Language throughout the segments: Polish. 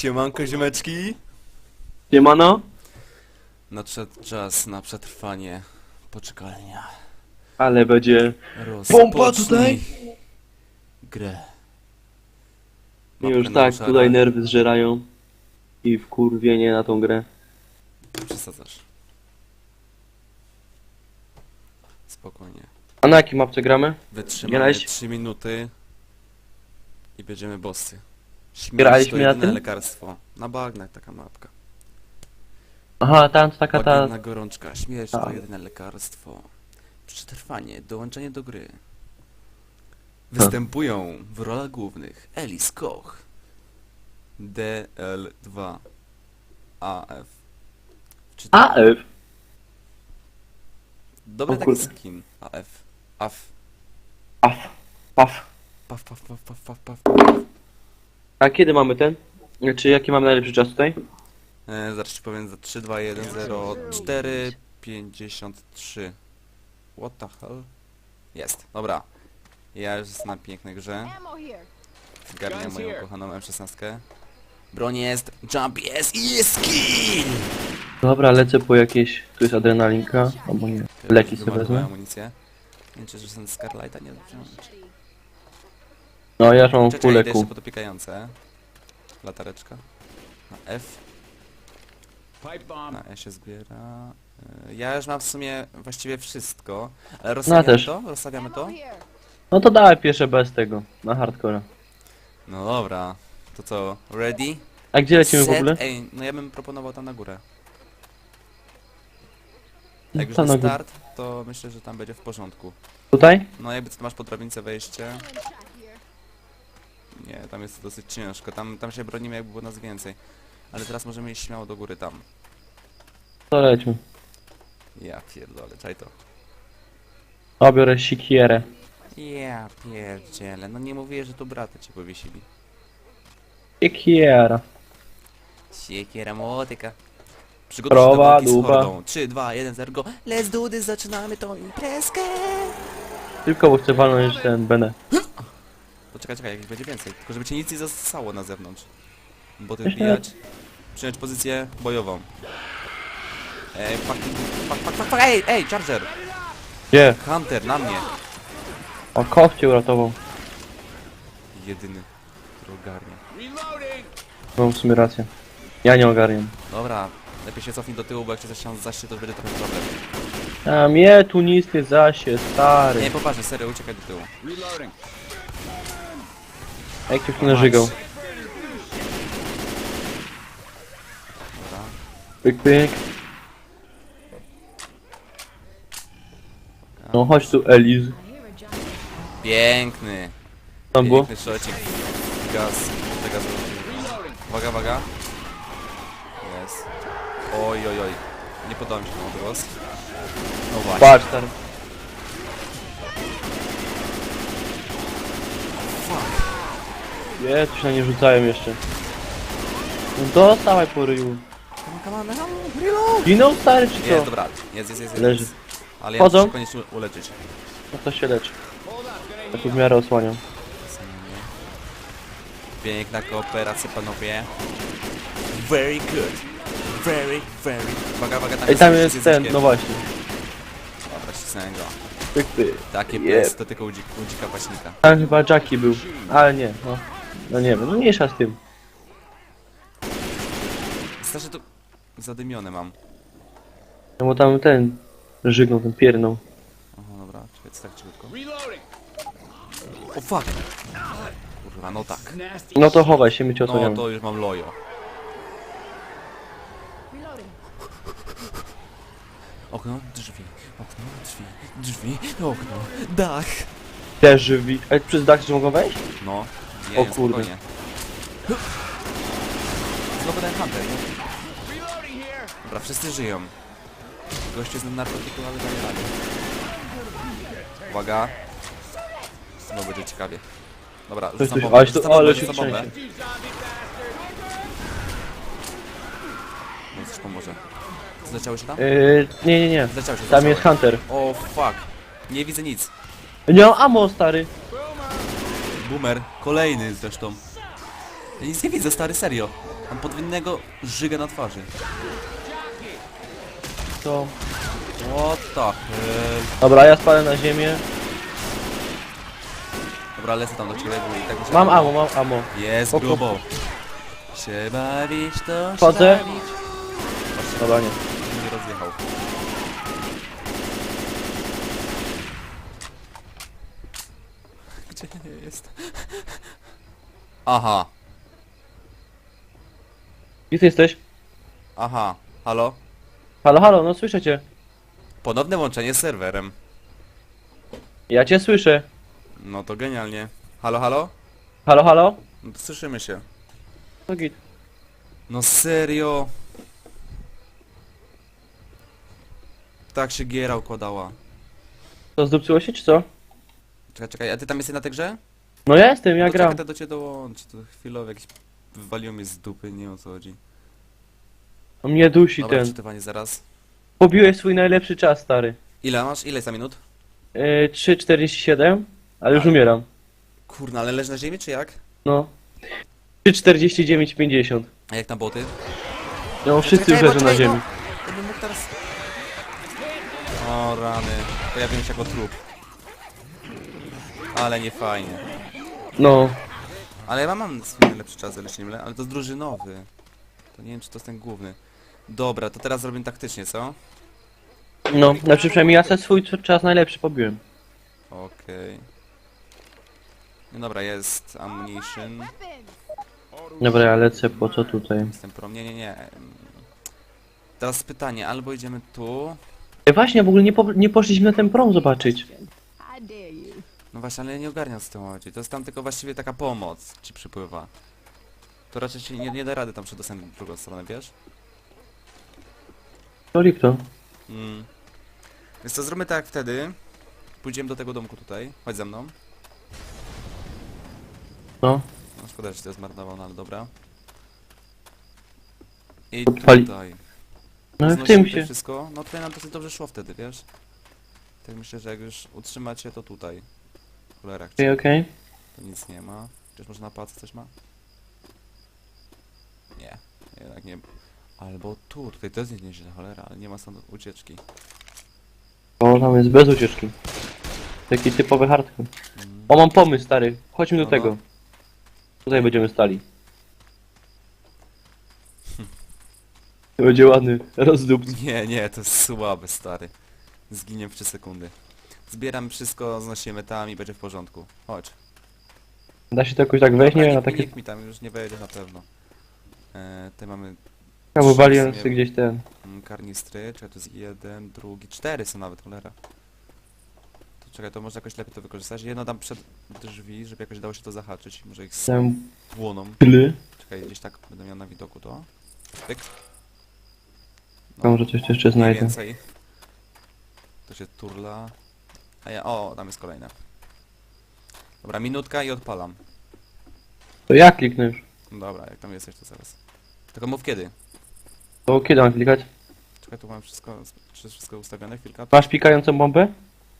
Siemanko ziomeczki. Siemano? Nadszedł czas na przetrwanie poczekalnia. Ale będzie... Rozpocznij tutaj? grę. Już Mapkę tak, tutaj nerwy zżerają. I wkurwienie na tą grę. Przesadzasz. Spokojnie. A na jakiej mapce gramy? Wytrzymamy Grałeś? 3 minuty i będziemy bossy. Śmierć Graliśmy to na jedyne tym? lekarstwo. Na bagnach taka mapka. Aha, tam to taka ta... Bagienna gorączka. Śmierć to Tak. jedyne lekarstwo. Przetrwanie, dołączenie do gry. Występują w rolach głównych Elis Koch, DL2, AF. Czy to- AF. Dobry O taki kurde. skin. AF. AF. Paf. Paf. Paf, paf, paf, paf, paf, paf. paf. A kiedy mamy ten? Czy jaki mamy najlepszy czas tutaj? E, zaraz ci powiem za 3, 2, 1, 0, 4, 53. What the hell? Jest, dobra. Ja już jestem na pięknej grze. Zgarniam moją kochaną M16. Broń jest, jump jest i jest skill! Dobra, lecę po jakieś... Tu jest adrenalinka, albo nie. Leki sobie wezmę. amunicję. Nie wiem, czy że ten Scarlighta nie wziąłem. No ja już mam Czekaj, pół idę jeszcze pikające. Latareczka. Na F. Pipe bomb. Na E się zbiera. E, Ja już mam w sumie właściwie wszystko. Ale rozstawiamy też. to? Rozstawiamy to? No to dawaj pierwsze bez tego. Na hardcore. No dobra. To co? Ready? A gdzie lecimy w Set ogóle? aim. No ja bym proponował tam na górę. Jak już Tam na na górę. start, to myślę, że tam będzie w porządku. Tutaj? No jakby co masz po drabince wejście. Nie, tam jest dosyć ciężko. Tam, tam się bronimy jakby było nas więcej. Ale teraz możemy iść śmiało do góry tam. To lećmy. Ja pierdolę, czaj to. O, biorę sikierę. Ja pierdzielę, no nie mówię, że tu brata cię powiesili. Sikiera. Siekiera motyka. Przygotuj się do Krowa, walki z duba. hordą. 3, 2, 1, 0, go. Let's do this, zaczynamy tą imprezkę. Tylko bo chcę walnąć ten benę. Poczekaj, czekaj, jakieś będzie więcej. Tylko żeby cię nic nie zasało na zewnątrz. Boty wbijać. Przyjąć pozycję bojową. Ej, fuck, fuck, fuck, fuck, fuck, ej, ej, charger! Gdzie? Hunter, na mnie! O, koch cię uratował. Jedyny, który ogarnia. Mam w sumie rację. Ja nie ogarniam. Dobra, lepiej się cofnij do tyłu, bo jak cię coś tam zaśnie, to będzie trochę problem. A mnie tu nic nie zasie, stary. Nie, poważnie, serio, uciekaj do tyłu. Reloading. Jak cię tu nażygał. Dobra. Pyk, pyk. No chodź tu, Eliz. A. Piękny, Tam było? piękny szocik. Gaz, te gaz. Uwaga, uwaga. Jest. Oj, oj, oj. Nie podoba mi się ten odgłos. No właśnie. Patrz, stary. Nie, tu się na nie rzucają jeszcze. No dostawaj po ryju. Come on, come on, reload! Ginął stary czy Jest, co? dobra, jest, jest, jest, jest. Leży. Ale ja Chodzą? muszę koniecznie uleczyć. No to się lecz. Ja tu w miarę osłaniam. Piękna kooperacja, panowie. Very good. Very, very. Uwaga, uwaga, tam Ej, tam jest ten, no właśnie. Dobra, ścisnąłem go. Pyk, pyk. Takie yes. to tylko u, dzik, u dzika paśnika. Tam chyba Jackie był. Ale nie, no. No nie wiem, no mniejsza z tym. Strasznie to zadymione mam. No bo tam ten żygnął, ten piernął. Aha, dobra, czekaj, tak cichutko. Reloading. O fuck! Kurwa, no tak. Nasty. No to chowaj się, my cię No osłaniamy. to już mam lojo. Reloading. Okno, drzwi, okno, drzwi, drzwi, okno, dach. Też żywi. Ej, przez dach czy mogą wejść? No, O nie, kurde. spokojnie. Znowu ten hunter, nie? Dobra, wszyscy żyją. Jest na narkotyku, ale daje radę. Uwaga. Znowu będzie ciekawie. Dobra, Coś, rzucam coś, bombę, ale rzucam to, ale bombę, się rzucam bombę. trzęsie. No coś pomoże. Zleciały się tam? Yy, nie, nie, nie. Zleciały się, Tam zleciały. jest Hunter. O fuck. Nie widzę nic. Nie mam ammo, stary. Boomer. Kolejny zresztą. Ja nic nie widzę, stary, serio. Mam podwójnego żygę na twarzy. To... What the hell? Dobra, ja spadłem na ziemię. Dobra, lecę tam do ciebie, bo i tak muszę... Mam amo, mam amo. Jest grubo. Się bawić to Wchodzę. Dobra, nie. Nie rozjechał. Gdzie jest? Aha, Gdzie ty jesteś? aha. Halo? Halo, halo, no słyszę cię. Ponowne łączenie z serwerem. Ja cię słyszę. No to genialnie. Halo, halo? Halo, halo? No to słyszymy się. To git. No serio? Tak się giera układała. To zdupcyło się, czy co? Czekaj, czekaj, a ty tam jesteś na tej grze? No ja jestem, ja gram. czekaj, do ciebie dołączy, to chwilowo jakiś... Wywaliło mnie z dupy, nie wiem o co chodzi. On mnie dusi Dobra, ten. czytywanie zaraz. Pobiłeś swój najlepszy czas, stary. Ile masz? Ile jest za minut? Yy, 3,47, ale już umieram. Kurna, ale leży na ziemi czy jak? No. 3,49,50. A jak tam boty? No wszyscy już Czekaj, leżą na ziemi. no. Ja bym mógł teraz... O rany, pojawiłem się jako trup. Ale nie fajnie. No. Ale ja mam swój najlepszy czas, ale się nie mylę, ale to jest drużynowy. To nie wiem, czy to jest ten główny. Dobra, to teraz zrobimy taktycznie, co? No, znaczy przynajmniej ja sobie swój czas najlepszy pobiłem. Okej. No dobra, jest ammunition. Dobra, ja lecę po co tutaj. Jestem prom. Nie, nie, nie. Em, Teraz pytanie, albo idziemy tu. Ej, właśnie, w ogóle nie, po, nie poszliśmy na ten prom zobaczyć. I dare you. No właśnie, ale ja nie ogarniam z tym chodzi. To jest tam tylko właściwie taka pomoc ci przypływa. To raczej się nie, nie da rady tam przedostać w drugą stronę, wiesz? To. Mm. Więc co, zróbmy tak jak wtedy. Pójdziemy do tego domku tutaj. Chodź ze mną. No. No szkoda, że to jest zmarnowane, ale dobra. I Odpali- tutaj. No i w Znosimy tym to się. wszystko. No tutaj nam dosyć dobrze szło wtedy, wiesz? Tak myślę, że jak już utrzymacie to tutaj. Cholera, Okej, okej. to nic nie ma. Czyż może na pacy coś ma? Nie, jednak nie. Albo tu, tutaj też jest nieźle, cholera, ale nie ma stąd ucieczki. O, tam jest bez ucieczki. Taki typowy hardcore. Mm. O, mam pomysł, stary. Chodźmy do No, tego. no. Tutaj będziemy stali. To będzie ładny rozdób. Nie, nie, to jest słabe, stary. Zginiemy w 3 sekundy. Zbieram wszystko, znosimy tam i będzie w porządku. Chodź. Da się to jakoś tak wejść, nie wiem, na nikt, takie... nikt mi tam już nie wejdzie na pewno. E, tutaj mamy sobie gdzieś ten. mm, karnistry, czekaj, to jest jeden, drugi, cztery są nawet, cholera. To czekaj, to może jakoś lepiej to wykorzystać. Jedno dam przed drzwi, żeby jakoś dało się to zahaczyć. Może ich Tam spłoną. ply. Czekaj, gdzieś tak będę miał na widoku to. Pyk. Tam może coś jeszcze Mniej znajdę. więcej. To się turla. A ja, o, tam jest kolejne. Dobra, minutka i odpalam. To ja kliknę już. Dobra, jak tam jesteś, to zaraz. Tylko mów kiedy. To kiedy mam klikać? Czekaj, tu mam wszystko, czy wszystko ustawione, chwilka. Masz pikającą bombę?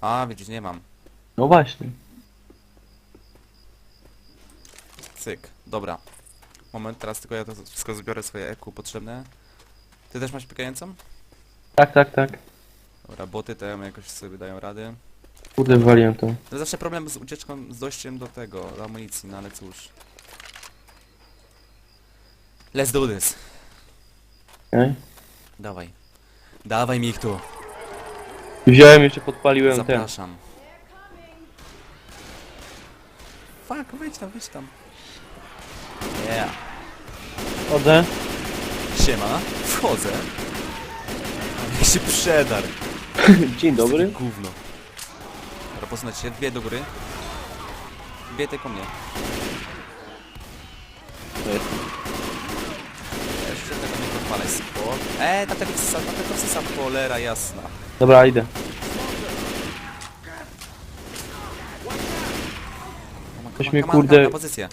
A, widzisz, nie mam. No właśnie. Cyk, dobra. Moment, teraz tylko ja to wszystko zbiorę swoje EQ potrzebne. Ty też masz pikającą? Tak, tak, tak. Dobra, boty tam jakoś sobie dają rady. Kurde, wywaliłem to. To zawsze problem z ucieczką, z dojściem do tego, do amunicji, no ale cóż. Let's do this. Okej. Dawaj. Dawaj mi ich tu. Wziąłem jeszcze, podpaliłem ten. Zapraszam. Fuck, wejdź tam, wejdź tam. Yeah. Chodzę. Siema. Wchodzę. Jak się przedar. Dzień dobry. Gówno. Posunąć się, dwie do góry. Dwie tylko mnie. Jeszcze tego nie podpalę, spoko. Eee, tam tego wsysa, tam tego wsysa, cholera jasna. Dobra, idę. Coś mnie, kurde- Na pozycję.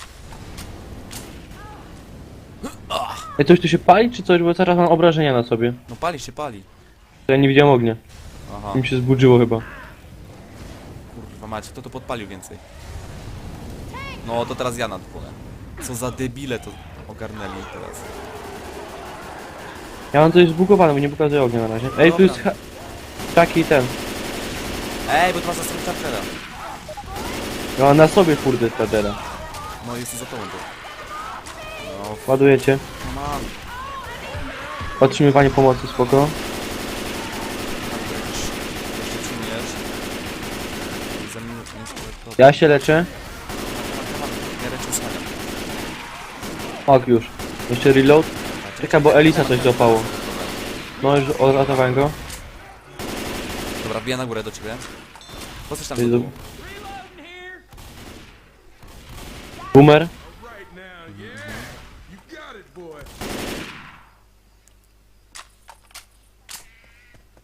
Ej, coś tu się pali, czy coś? Bo zaraz mam obrażenia na sobie. No pali się, pali. To ja nie widziałem ognia. Aha, Mi się zburzyło chyba. Kurwa macie, kto to podpalił więcej? No to teraz ja nadpłynę. Co za debile to... ogarnęli teraz. Ja mam coś zbugowane, bo nie pokazuję ognia na razie. Ej, tu jest ha... taki ten. Ej, bo tu masz za sobą. Ja mam na sobie kurde Tadera. No jest za tobą tu. No, Ładujecie. mam. Otrzymywanie pomocy, spoko. Jeszcze przyjmujesz. I za minutę nie sporo Ja się leczę. Ja leczę słania. Ok, już. Jeszcze reload. Czekaj, bo Elisa coś dopało. No już odratowałem go. Dobra, wbija na górę do ciebie. Po coś tam do tyłu? Boomer. Boy.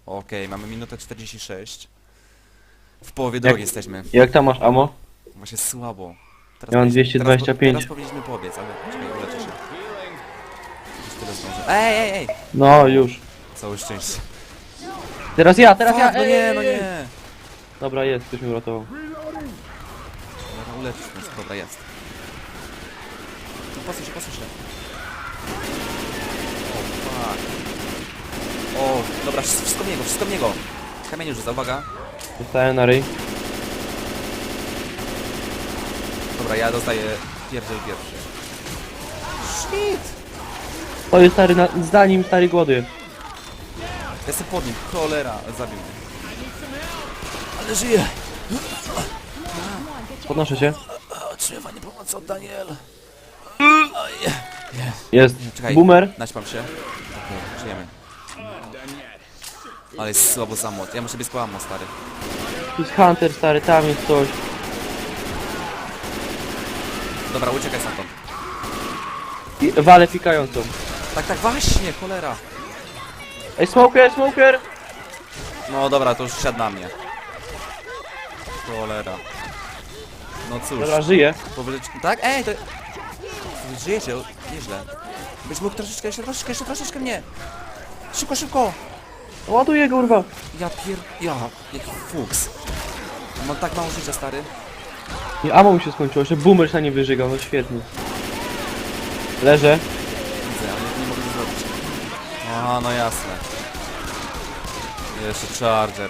Okej, mamy minutę 46. W połowie drogi jesteśmy. Jak tam masz ammo? Właśnie słabo. Teraz Ja mam powinniśmy- 225. Teraz, teraz powinniśmy pobiec, ale czekaj, uleczę się. Już tyle zdążę. Ej, ej, ej! No już. Całe szczęście. Teraz ja, teraz ja! Fuck, no ej, nie, ej, no ej. nie! Dobra, jest, ktoś mnie uratował. Dobra, uleczysz nas, dobra, jest. No posuń się. O, fuck. O, dobra, wsz- wszystko w niego, wszystko w niego. Kamień rzuca, uwaga. Zostałem na ryj. Dobra, ja dostaję pierdziel pierwszy. Shit! To jest stary, na, za nim stary głoduje. Jestem pod nim, cholera, zabił mnie. Ale żyje! Podnoszę się. Otrzymywanie pomocy od Daniel. Jest. Czekaj. Boomer. Naćpam się. Ale jest słabo zamot. Ja muszę być ammo, stary. Tu jest Hunter, stary, tam jest coś. Dobra, uciekaj stamtąd. I walę pikającą. Tak, tak, właśnie, cholera. Ej, smoker, smoker! No dobra, to już siadł na mnie. Cholera. No cóż, Dobra, żyje. powyleć... Tak? Ej, to... Żyjecie, nieźle. Byś mógł troszeczkę, jeszcze troszeczkę, jeszcze troszeczkę mnie. Szybko, szybko! Ładuję, kurwa. Ja pier... Ja, jaki fuks. Mam tak mało życia, stary. Nie, ammo mi się skończyło, jeszcze boomer na nie wyżygał, no świetnie. Leżę. Widzę, ale nie, mogę nic zrobić. Aha, no jasne. Jeszcze charger.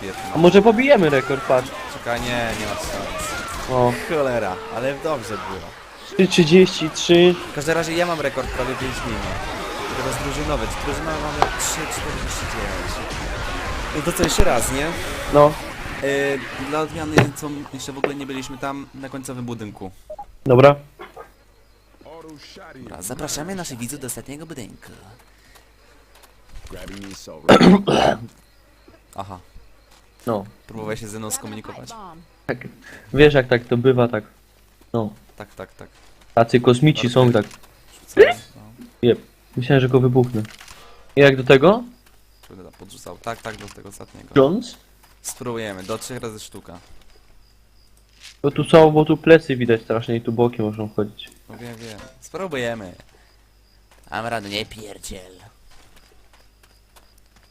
Pierdolę. A może pobijemy rekord, patrz. Czekaj, nie, nie ma szans. O, Cholera, ale dobrze było. 3.33. W każdym razie ja mam rekord prawie 5 minut. Teraz drużynowy. Drużynowy mamy 3,49. No to co, jeszcze raz, nie? No, Yy, dla odmiany, co jeszcze w ogóle nie byliśmy tam na końcowym budynku. dobra. Dobra, zapraszamy naszych widzów do ostatniego budynku. Aha, No. próbowałeś się ze mną skomunikować. Tak. Wiesz jak tak to bywa, tak. No. Tak, tak, tak. Tacy kosmici są tak. No. Myślałem, że go wybuchnę. I jak do tego? Kurde, podrzucał. Tak, tak, do tego ostatniego. Jones? Spróbujemy, do trzech razy sztuka. Bo tu są, bo tu plecy widać strasznie i tu boki muszą wchodzić. No wiem, wiem. Spróbujemy. Mam radę, nie pierdziel.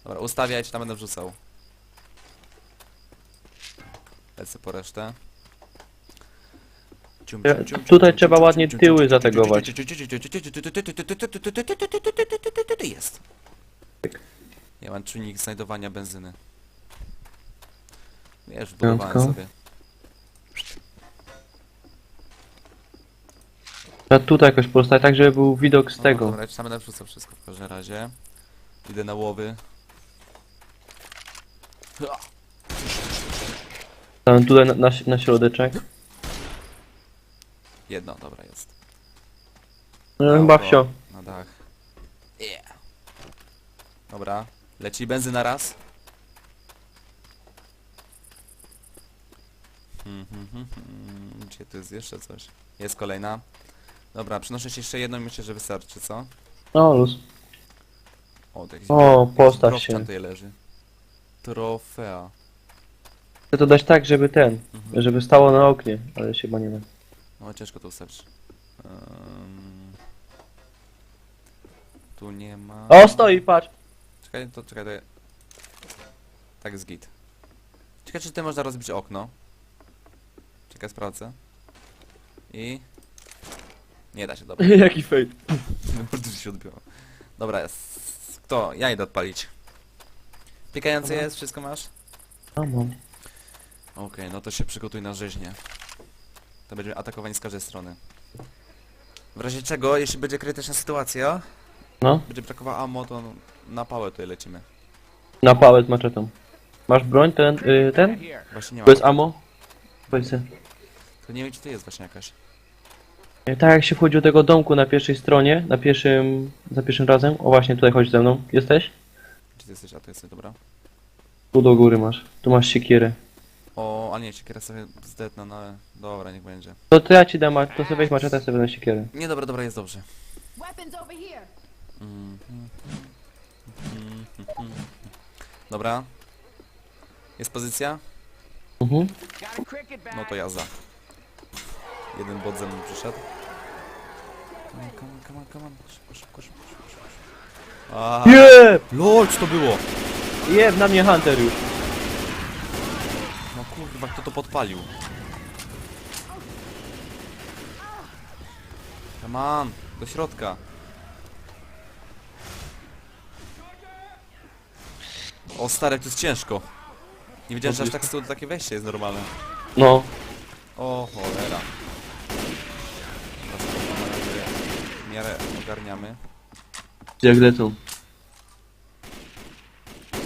Dobra, ustawiać, tam będę wrzucał. Lecę po resztę. Tutaj trzeba ładnie tyły zategować. Jest. Ja mam czujnik znajdowania benzyny. Wiesz, wbudowałem Piątką. sobie. Trzeba tutaj jakoś postawić tak, żeby był widok z No, tego. Dobra, tam będę wrzucał wszystko w każdym razie. Idę na łowy. Tam tutaj na, na, na środeczek. Jedno, dobra jest. No chyba wsio. Na dach. Yeah. Dobra, leci benzyna raz. Hmm, hmm, hmm, hmm. Gdzie tu jest jeszcze coś? Jest kolejna. Dobra, przynoszę ci jeszcze jedną i myślę, że wystarczy, co? No luz. O, jakiś O, postaw się. tutaj leży. Trofea. Chcę to dać tak, żeby ten, Mhm. żeby stało na oknie, ale się chyba nie da. No ciężko to ustawić. Um, tu nie ma. O, stoi, patrz! Czekaj, to czekaj, to... Tak jest git. Czekaj, czy ty można rozbić okno. Czekaj, sprawdzę. I... Nie da się, dobra. Jaki fake. Bardzo się odbiło. Dobra, s- kto? Ja idę odpalić. Piekający jest, wszystko masz? A mam. Okej, no to się przygotuj na rzeźnię. To będziemy atakowani z każdej strony. W razie czego, jeśli będzie krytyczna sytuacja, No, będzie brakowało ammo, to na pałę tutaj lecimy. na pałę z maczetą. Masz broń ten, y, ten? Właśnie nie ma. Bez ammo? Se. To nie wiem, czy to jest właśnie jakaś. Tak jak się wchodzi do tego domku na pierwszej stronie, na pierwszym, za pierwszym razem. O właśnie, tutaj chodź ze mną. Jesteś? Gdzie ty jesteś? A to jesteś, dobra. Tu do góry masz. Tu masz siekierę. A nie, siekiera sobie zdetna, no ale dobra, niech będzie. To, to ja ci dam, to sobie weź maczetę, ja sobie będę siekierę. Nie, dobra, dobra, jest dobrze. Weapons over here. Dobra. Jest pozycja? Mhm. Got a cricket bat. No to jazda. Jeden bot ze mną przyszedł. Come on, come on, come on, come on. Szybko, szybko, szybko, szybko, szybko. A, Jeb! LOL, co to było? Jeb, na mnie Hunter już. Kto to podpalił? Come on, do środka. O stary, to jest ciężko. Nie wiedziałem, że aż tak z tyłu takie wejście jest normalne. No. O cholera. Na razie w miarę ogarniamy. Jak lecą.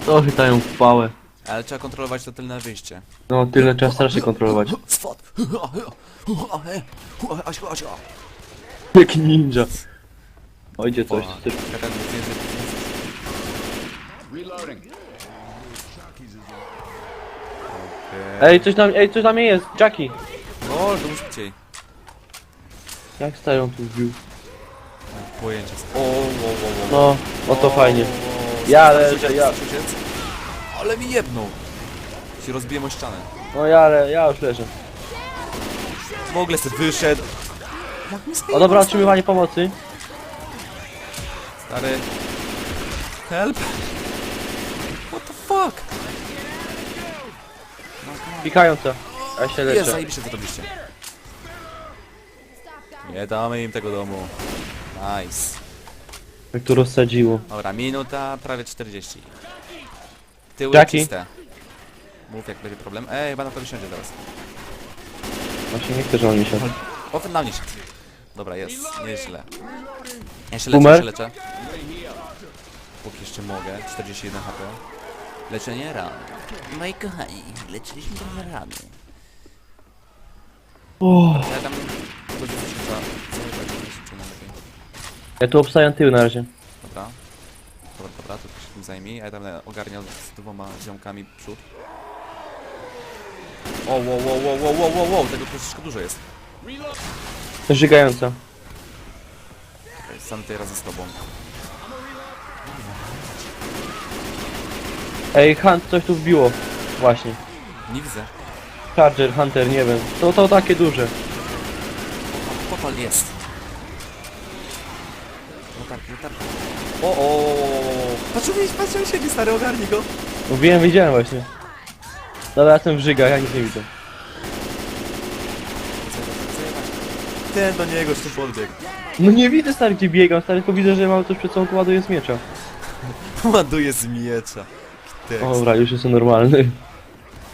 To chytają w pałę. Ale trzeba kontrolować to tylne wyjście. No, tyle trzeba strasznie kontrolować. Swat! Jak ninja. Ojdzie coś. coś. Reloading. Ej, coś tam, ej, coś tam jest. Jackie. O, to musi szybciej. Jak stają tu wbił? Pojęcie. O, o, o, o, o. No, o to fajnie. Ja uciec? ja- uciec? Ale mi jebnął. Się rozbiłem o ścianę. No ja, ale ja już leżę. W ogóle se wyszedł. Jak mi O dobra, otrzymywanie pomocy. Stary. Help. What the fuck? Pikająca. Ja się Jest, leczę. zajebiście co robiliście. Nie damy im tego domu. Nice. Jak to rozsadziło. Dobra, minuta, prawie 40. Tyły Jackie? czyste. Mów jak będzie problem. Ej, chyba na to wysiądzie teraz. Właśnie nie chcę, że on mi się... O, na mnie się. Dobra, jest. Nieźle. Ja się leczę, Boomer? ja się leczę. Póki jeszcze mogę. 41 HP. Leczenie ran. Moi kochani, leczyliśmy trochę rany. Ja tam... Będzie coś chyba... Zajebać, jeszcze na lepiej. Ja tu obstawiam tył na razie. Dobra. Dobra, dobra, to się tym zajmij. A ja tam ogarniam z dwoma ziomkami przód. O, wow, wow, wow, wow, wow, wow, wow, tego troszeczkę dużo jest. Żygająca. Okay, Stanę tutaj razem z tobą. Ej, Hunt, coś tu wbiło. Właśnie. Nie widzę. Charger, Hunter, nie wiem. To, to takie duże. Popal jest. No tak, no tak. O, o, o, o, o. Patrz, widzisz, patrz, on siedzi, stary, ogarnij go. Wiem, widziałem właśnie. Dobra, jestem w żygach, ja nic nie widzę. Ten do niego jeszcze podbiegł. No nie widzę stary gdzie biegam, stary, tylko widzę, że mam coś przed sobą, to ładuje z miecza. Ładuje z miecza. Tekst. O, dobra, już jestem normalny.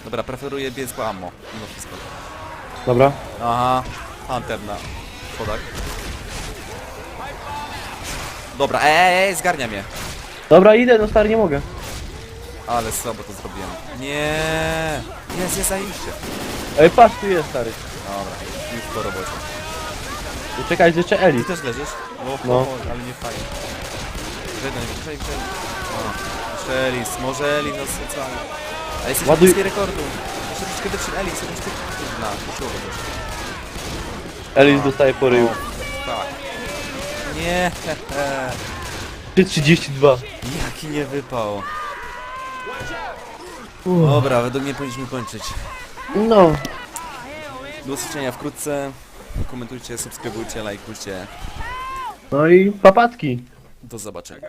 Dobra, preferuję biec po ammo. Mimo wszystko. Dobra. Aha, Hunter na schodach. Dobra, ej, zgarnia mnie. Dobra, idę, no stary, nie mogę. Ale słabo to zrobiłem. Nie. Jest, jest zajebiście. Ej, patrz, tu jest, stary. Dobra, już po robocie. Czekaj, jeszcze Ty też leżysz? O, No. no. ale nie fajnie. Żegnaj, żegnaj. O, jeszcze Elis, może Elis nas ocali. A jesteś Ładuj- Ładuj... rekordu. Jeszcze troszkę wyprzed Elis, jakbyś ty... Na, poszło też. Elis dostaje po ryju. Tak. Nie, hehe. 332. Jaki nie wypał. Dobra, według mnie powinniśmy kończyć. No. Do usłyszenia wkrótce. Komentujcie, subskrybujcie, lajkujcie. No i papatki. Do zobaczenia.